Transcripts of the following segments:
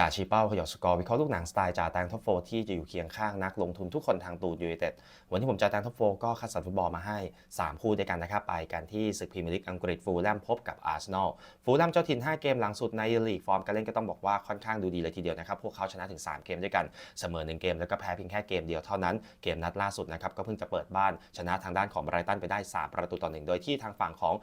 จ่าชีเป้าขยอสกอร์วิเคราะห์ลูกหนังสไตล์จ่าแตงท็อปโฟที่จะอยู่เคียงข้างนักลงทุนทุกคนทางตูนยูไนเต็ดวันที่ผมจ่าแตงท็อปโฟก็คัดสรรฟุตบอลมาให้ 3 คู่ด้วยกันนะครับ ไปกันที่ศึกพรีเมียร์ลีกอังกฤษฟูลแลมพบกับอาร์เซนอลฟูลแลมเจ้าถิ่น 5 เกมหลังสุดในลีกฟอร์มการเล่นก็ต้องบอกว่าค่อนข้างดูดีเลยทีเดียวนะครับ พวกเขาชนะถึง 3 เกมด้วยกันเสมอ 1 เกมแล้วก็แพ้เพียงแค่เกมเดียวเท่านั้นเกมนัดล่าสุดนะครับก็เพิ่งจะเปิดบ้านชนะทางด้านของไบรตันไปได้ 3 ประตูต่อหนึ่งโดยที่ทางฝั่งของ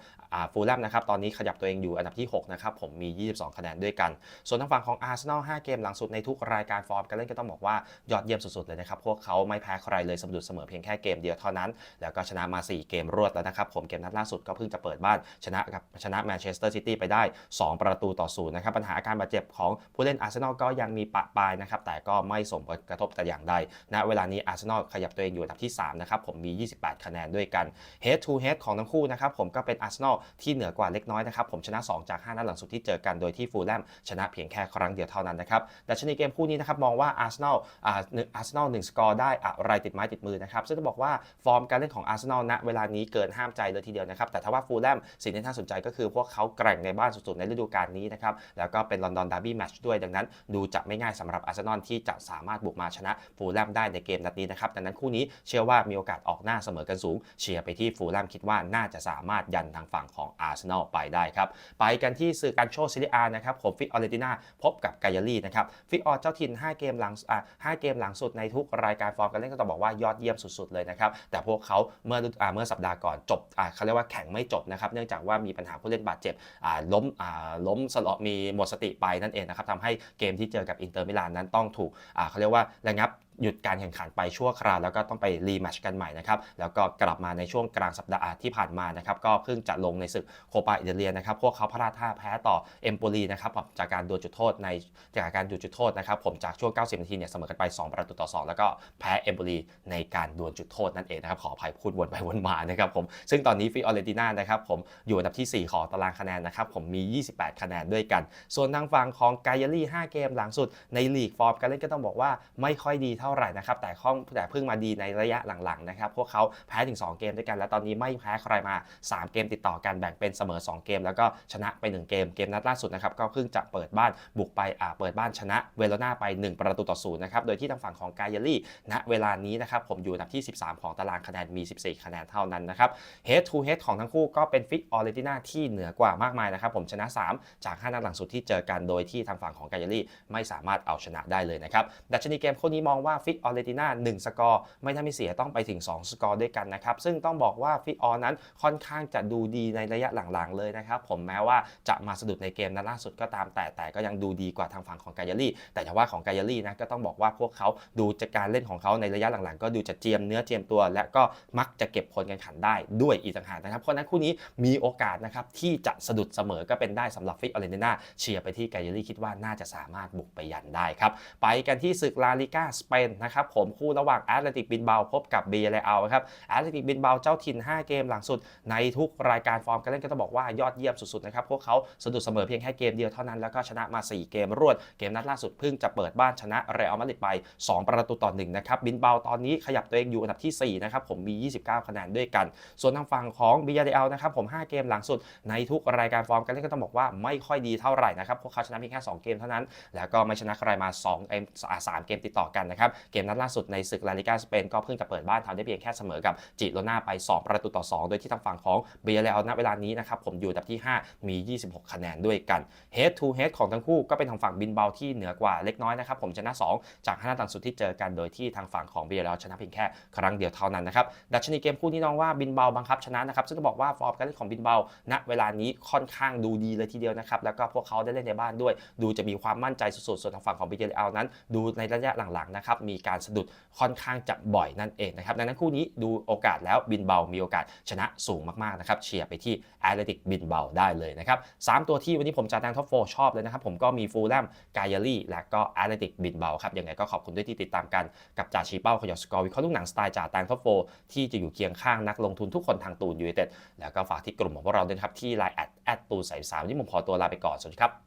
ฟูลแลมนะครับตอนนี้ขยับตัวเองอยู่อันดับที่หกนะครับผมมี 22 คะแนนด้วยกัน ส่วนทางฝั่งของอาร์เซนอล5 เกมหลังสุดในทุกรายการฟอร์มการเล่นก็ต้องบอกว่ายอดเยี่ยมสุดๆเลยนะครับพวกเขาไม่แพ้ใครเลยสมดุลเสมอเพียงแค่เกมเดียวเท่านั้น แล้วก็ชนะมา 4 เกมรวดแล้วนะครับผมเกมนัดล่าสุดก็เพิ่งจะเปิดบ้านชนะกับชนะแมนเชสเตอร์ซิตี้ไปได้ 2 ประตูต่อศูนย์นะครับปัญหาอาการบาดเจ็บของผู้เล่นอาร์เซนอลก็ยังมีปะปายนะครับแต่ก็ไม่ส่งผลกระทบแต่อย่างใดณเวลานี้อาร์เซนอลขยับตัวเองอยู่อันดับที่3นะครับผมมี 28 คะแนนด้วยกัน Head to Head ของทั้งคู่นะครับผมก็เป็นอาร์เซนอลที่เหนือกว่าเล็กน้อยนะครับผมชนะ 2 จาก 5 นัดหลังสุดที่เจอกันโดยที่ฟูลแลมชนะเพียงแค่ครั้งเดียวเท่านั้นนะครับแต่ชนิดเกมคู่นี้นะครับมองว่าอาร์เซนอลอาร์เซนอลหนึ่งสกอร์ได้อะไรติดไม้ติดมือนะครับซึ่งต้องบอกว่าฟอร์มการเล่นของอาร์เซนอลณเวลานี้เกินห้ามใจเลยทีเดียวนะครับแต่ถ้าว่าฟูลแลมสิ่งที่น่าสนใจก็คือพวกเขาแกร่งในบ้านสุดๆในฤดูกาลนี้นะครับแล้วก็เป็นลอนดอนดาร์บี้แมตช์ด้วยดังนั้น ดูจะไม่ง่ายสำหรับอาร์เซนอลที่จะสามารถบุกมาชนะฟูลแลมได้ในเกมนัดนี้นะครับดังนั้นคู่นี้เชื่อว่ามีโอกาสออกหน้าเสมอกันสูง เชียร์ไปที่ฟูลแลมคิดว่าน่าจะสามารถยันทางฝั่งของอาร์เซนอลไปได้ครับไปกันที่สื่อการโชว์ซีรีอานะครับผมฟิออเรติน่าพบกับไกยาลีนะครับฟิกออเจ้าถิ่น5เกมหลังอ่า5เกมหลังสุดในทุกรายการฟอร์มการเล่นก็ต้องบอกว่ายอดเยี่ยมสุดๆเลยนะครับแต่พวกเขาเมื่ออ่าเมื่อสัปดาห์ก่อนจบอ่าเขาเรียกว่าแข่งไม่จบนะครับเนื่องจากว่ามีปัญหาผู้เล่นบาดเจ็บอ่าล้มอ่าล้มสลอมีหมดสติไปนั่นเองนะครับทำให้เกมที่เจอกับอินเตอร์มิลานนั้นต้องถูกอ่าเขาเรียกว่าระงับ หยุดการแข่งขันไปชั่วคราวแล้วก็ต้องไปรีแมชกันใหม่นะครับแล้วก็กลับมาในช่วงกลางสัปดาห์ที่ผ่านมานะครับก็เพิ่งจะลงในศึกโคปาอิตาเลียนะครับพวกเขาพลาดท่าแพ้ต่อเอมโปลีนะครับจากการดวลจุดโทษในจากการดวลจุดโทษนะครับผมจากช่วง 90 นาทีเนี่ยเสมอกันไป 2 ประตูต่อ 2 แล้วก็แพ้เอมโปลีในการดวลจุดโทษนั่นเองนะครับขออภัยพูดวนไปวนมานะครับผมซึ่งตอนนี้ฟิออเรติน่านะครับผมอยู่อันดับที่ 4 ของตารางคะแนนนะครับผมมี 28 คะแนนด้วยกัน ส่วนทางฝั่งของไกอารี่5เกมหลังสุดในลีกฟอร์มการเล่นก็ต้องบอกว่าไม่ค่อยดีเท่าไหร่นะครับแต่ข้องแต่เพิ่งมาดีในระยะหลังๆนะครับพวกเขาแพ้ถึง 2 เกมด้วยกัน และตอนนี้ไม่แพ้ใครมา 3 เกมติดต่อกันแบ่งเป็นเสมอ 2 เกม แล้วก็ชนะไป 1 เกมเกมนัดล่าสุดนะครับก็เพิ่งจะเปิดบ้านบุกไปอ่าเปิดบ้านชนะเวโรนาไป 1 ประตูต่อศูนย์นะครับโดยที่ทางฝั่งของกายาลี่ณเวลานี้นะครับผมอยู่อันดับที่ 13 ของตารางคะแนนมี 14 คะแนนเท่านั้นนะครับ Head to Head ของทั้งคู่ก็เป็นฟิกออเรติน่าที่เหนือกว่ามากมายนะครับผมชนะ 3 จาก 5 นัดหลังสุดที่เจอกันโดยที่ทางฝั่งของกายาลี่ไม่สามารถเอาชนะได้เลยนะครับดัชนีเกมคู่นี้มองว่าฟิกออเรติน่า1สกอร์ไม่ถ้าไม่เสียต้องไปถึง 2 สกอร์ด้วยกันนะครับ ซึ่งต้องบอกว่าฟิกออนั้นค่อนข้างจะดูดีในระยะหลังๆเลยนะครับ ผมแม้ว่าจะมาสะดุดในเกมนัดล่าสุดก็ตามแต่แต่ก็ยังดูดีกว่าทางฝั่งของกายาลี่ แต่ถ้าว่าของกายาลี่นะก็ต้องบอกว่าพวกเขาดูจากการเล่นของเขาในระยะหลังๆ ก็ดูจะเจียมเนื้อเจียมตัว และก็มักจะเก็บผลการขันได้ด้วยอีกต่างหากนะครับเพราะนั้นคู่นี้มีโอกาสนะครับที่จะสะดุดเสมอก็เป็นได้สำหรับฟิกออเรนติน่าเชียร์ไปที่กายาลี่คิดว่าน่าจะสามารถบุกไปยันได้ครับไปกันที่ศึกลาลิก้าสเปนนะครับผมคู่ระหว่างแอตเลติกบินเบาพบกับเบียร์เอลครับแอตเลติกบินเบาเจ้าถิ่น 5 เกมหลังสุด ในทุกรายการฟอร์มการเล่นก็ต้องบอกว่ายอดเยี่ยมสุดๆนะครับพวกเขาสะดุดเสมอเพียงแค่เกมเดียวเท่านั้นแล้วก็ชนะมา 4 เกมรวดเกมนัดล่าสุดเพิ่งจะเปิดบ้านชนะเรอัลมาดริดไป 2 ประตูต่อ1นะครับบินเบาตอนนี้ขยับตัวเองอยู่อันดับที่4นะครับผมมี 29 คะแนนด้วยกัน ส่วนทางฝั่งของเบียร์เอลนะครับผม 5 เกมหลังสุด ในทุกรายการฟอร์มการเล่นก็ต้องบอกว่าไม่ค่อยดีเท่าไหร่นะครับพวกเขาชนะเพียงแค่2เกมเท่านั้น แล้วก็ไม่ชนะใครมา2เกมสามเกมติดต่อกันนะครับเกมนัดล่าสุดในศึกลาลิกาสเปนก็เพิ่งจะเปิดบ้านทำได้เพียงแค่เสมอกับจิโรนาไป 2 ประตูต่อ 2 โดยที่ทางฝั่งของเบียร์เอลณเวลานี้นะครับผมอยู่อันดับที่ 5 มี 26 คะแนนด้วยกัน Head to Head ของทั้งคู่ก็เป็นทางฝั่งบินเบาที่เหนือกว่าเล็กน้อยนะครับผมชนะ 2 จาก5นัดต่างสุดที่เจอกันโดยที่ทางฝั่งของเบียร์เอลชนะเพียงแค่ครั้งเดียวเท่านั้นนะครับดัชนีเกมคู่นี้น้องว่าบินเบาบังคับชนะนะครับซึ่งจะบอกว่าฟอร์มการเล่นของบินเบาณเวลานี้ค่อนข้างดูดีเลยทีเดียวนะครับแล้วก็พวกเขาได้เล่นในบ้านด้วย ดูจะมีความมั่นใจสุดๆส่วนทางฝั่งของเบียร์เลนั้น ดูในระยะหลังๆนะครับมีการสะดุดค่อนข้างจะบ่อยนั่นเองนะครับดังนั้นคู่นี้ดูโอกาสแล้วบินเบา มีโอกาสชนะสูงมากๆนะครับเชียร์ไปที่แอตเลติกบินเบาได้เลยนะครับสามตัวที่วันนี้ผมจะแตงท็อปโฟชอบเลยนะครับผมก็มีฟูลแลมกายาลี่และก็แอตเลติกบินเบาครับยังไงก็ขอบคุณด้วยที่ติดตามกันกับจ่าชีเป้าขยอสกอร์วิเคราะห์ลูกหนังสไตล์จ่าแตงท็อปโฟที่จะอยู่เคียงข้างนักลงทุนทุกคนทางตูนยูไนเต็ดแล้วก็ฝากที่กลุ่มของพวกเราด้วยครับที่ไลน์แอดแอดตูนใส่สามวันนี้ผมขอตัวลาไปก่อนสวัสดีครับ